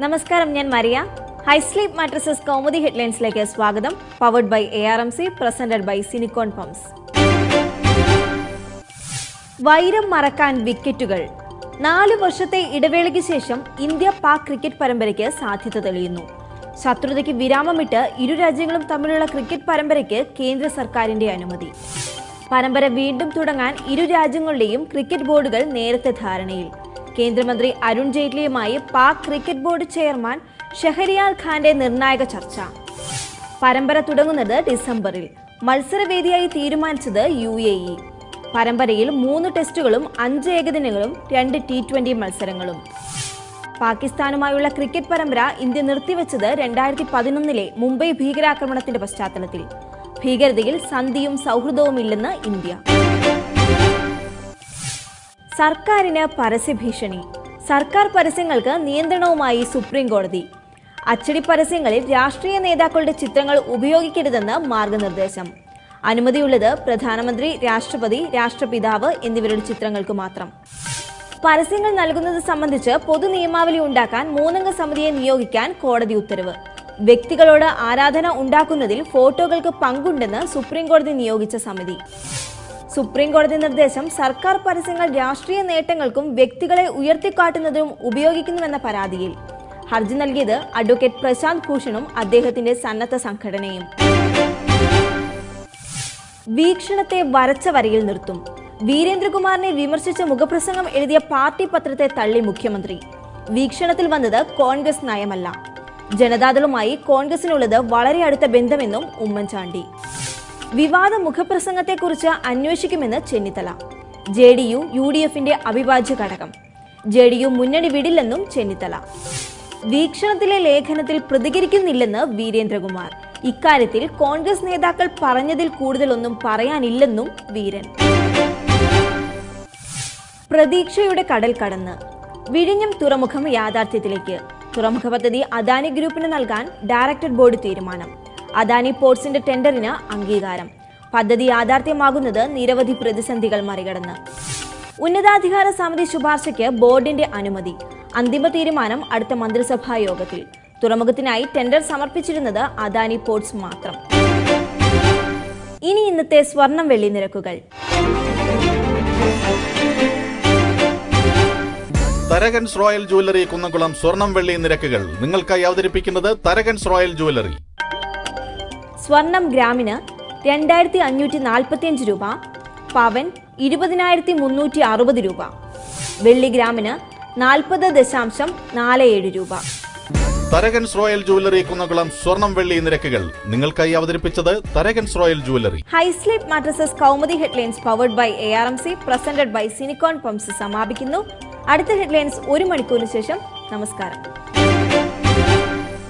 നമസ്കാരം ഞാൻ Maria. High sleep mattresses Kaumudi ഹെഡ്ലൈൻസിലേക്ക് സ്വാഗതം. Powered by A R M C presented by സിനിക്കോൺ pumps വൈരം മറക്കാൻ വിക്കറ്റുകൾ. നാലു വർഷത്തെ ഇടവേളയ്ക്ക് ശേഷം ഇന്ത്യ പാക് ക്രിക്കറ്റ് പരമ്പരയ്ക്ക് സാധ്യത തെളിയുന്നു. ശത്രുതയ്ക്ക് വിരാമമിട്ട് ഇരു രാജ്യങ്ങളും തമ്മിലുള്ള ക്രിക്കറ്റ് പരമ്പരയ്ക്ക് കേന്ദ്ര സർക്കാരിന്റെ അനുമതി. പരമ്പര വീണ്ടും തുടങ്ങാൻ ഇരു രാജ്യങ്ങളുടെയും ക്രിക്കറ്റ് ബോർഡുകൾ നേരത്തെ ധാരണയിൽ. കേന്ദ്രമന്ത്രി Arun ജെയ്റ്റ്ലിയുമായി Pak cricket board chairman Shaharyar ഖാന്റെ നിർണായക ചർച്ച. പരമ്പര തുടങ്ങുന്നത് ഡിസംബറിൽ. മത്സരവേദിയായി തീരുമാനിച്ചത് യു എ ഇ. പരമ്പരയിൽ മൂന്ന് ടെസ്റ്റുകളും അഞ്ച് ഏകദിനങ്ങളും രണ്ട് ടി ട്വന്റി മത്സരങ്ങളും. പാകിസ്ഥാനുമായുള്ള ക്രിക്കറ്റ് പരമ്പര ഇന്ത്യ നിർത്തിവെച്ചത് രണ്ടായിരത്തി പതിനൊന്നിലെ മുംബൈ ഭീകരാക്രമണത്തിന്റെ പശ്ചാത്തലത്തിൽ. ഭീകരതയിൽ സന്ധിയും സൗഹൃദവുമില്ലെന്ന് ഇന്ത്യ. സർക്കാരിന് പരസ്യഭീഷണി സർക്കാർ പരസ്യങ്ങൾക്ക് നിയന്ത്രണവുമായി സുപ്രീം കോടതി. അച്ചടി പരസ്യങ്ങളിൽ രാഷ്ട്രീയ നേതാക്കളുടെ ചിത്രങ്ങൾ ഉപയോഗിക്കരുതെന്ന് മാർഗനിർദ്ദേശം. അനുമതിയുള്ളത് പ്രധാനമന്ത്രി രാഷ്ട്രപതി രാഷ്ട്രപിതാവ് എന്നിവരുടെ ചിത്രങ്ങൾക്ക് മാത്രം. പരസ്യങ്ങൾ നൽകുന്നത് സംബന്ധിച്ച് പൊതു നിയമാവലി ഉണ്ടാക്കാൻ മൂന്നംഗ സമിതിയെ നിയോഗിക്കാൻ കോടതി ഉത്തരവ്. വ്യക്തികളോട് ആരാധന ഉണ്ടാക്കുന്നതിൽ ഫോട്ടോകൾക്ക് പങ്കുണ്ടെന്ന് സുപ്രീം കോടതി നിയോഗിച്ച സമിതി. സുപ്രീം കോടതി നിർദ്ദേശം സർക്കാർ പരസ്യങ്ങൾ രാഷ്ട്രീയ നേട്ടങ്ങൾക്കും വ്യക്തികളെ ഉയർത്തിക്കാട്ടുന്നതിനും ഉപയോഗിക്കുന്നുവെന്ന പരാതിയിൽ. ഹർജി നൽകിയത് അഡ്വക്കേറ്റ് പ്രശാന്ത് ഭൂഷണും അദ്ദേഹത്തിന്റെ സന്നദ്ധ സംഘടനയും. വീക്ഷണത്തെ വരച്ച വരയിൽ നിർത്തും. വീരേന്ദ്രകുമാറിനെ വിമർശിച്ച മുഖപ്രസംഗം എഴുതിയ പാർട്ടി പത്രത്തെ തള്ളി മുഖ്യമന്ത്രി. വീക്ഷണത്തിൽ വന്നത് കോൺഗ്രസ് നയമല്ല. ജനതാദളുമായി കോൺഗ്രസിനുള്ളത് വളരെ അടുത്ത ബന്ധമെന്നും ഉമ്മൻചാണ്ടി. വിവാദ മുഖപ്രസംഗത്തെക്കുറിച്ച് അന്വേഷിക്കുമെന്ന് Chennithala. J D U U D എഫിന്റെ അവിഭാജ്യ ഘടകം. ജെ ഡി യു മുന്നണി വിടില്ലെന്നും ചെന്നിത്തല. വീക്ഷണത്തിലെ ലേഖനത്തിൽ പ്രതികരിക്കുന്നില്ലെന്ന് വീരേന്ദ്രകുമാർ. ഇക്കാര്യത്തിൽ കോൺഗ്രസ് നേതാക്കൾ പറഞ്ഞതിൽ കൂടുതലൊന്നും പറയാനില്ലെന്നും വീരൻ. പ്രതീക്ഷയുടെ കടൽ കടന്ന്. വിഴിഞ്ഞം തുറമുഖം യാഥാർത്ഥ്യത്തിലേക്ക്. തുറമുഖ പദ്ധതി അദാനി ഗ്രൂപ്പിന് നൽകാൻ ഡയറക്ടർ ബോർഡ് തീരുമാനം. അദാനി പോർട്സിന്റെ ടെൻഡറിന് അംഗീകാരം. പദ്ധതി യാഥാർത്ഥ്യമാകുന്നത് നിരവധി പ്രതിസന്ധികൾ മറികടന്ന്. ഉന്നതാധികാര സമിതി ശുപാർശയ്ക്ക് ബോർഡിന്റെ അനുമതി. അന്തിമ തീരുമാനം അടുത്ത മന്ത്രിസഭാ യോഗത്തിൽ. തുറമുഖത്തിനായി ടെൻഡർ സമർപ്പിച്ചിരുന്നത് അദാനി പോർട്സ് മാത്രം. ഇനി ഇന്നത്തെ സ്വർണം വെള്ളി നിരക്കുകൾ. തരകൻസ് റോയൽ ജുവല്ലറി കുന്നംകുളം സ്വർണം വെള്ളി നിരക്കുകൾ. നിങ്ങൾക്കായി അവതരിപ്പിക്കുന്നത് തരകൻസ് റോയൽ ജുവല്ലറി. സ്വർണം ഗ്രാമിന് രണ്ടായിരത്തി അഞ്ഞൂറ്റി നാൽപ്പത്തിയഞ്ച് രൂപ പവൻ ഇരുപതിനായിരത്തി മുന്നൂറ്റി അറുപത് രൂപ. വെള്ളി ഗ്രാമിന് നാൽപ്പത് ദശാംശം നാല് ഏഴ് രൂപ. തരകൻസ് റോയൽ ജുവല്ലറി കുന്നകുളം സ്വർണം വെള്ളി നിരക്കുകൾ നിങ്ങൾക്കായി അവതരിപ്പിച്ചത് Tharakans royal jewellery high sleep mattresses Kaumudi headlines powered by A R M C presented by സിനിക്കോൺ pumps സമാപിക്കുന്നു. അടുത്ത ഹെഡ്ലൈൻസ് ഒരു മണിക്കൂറിന് ശേഷം നമസ്കാരം.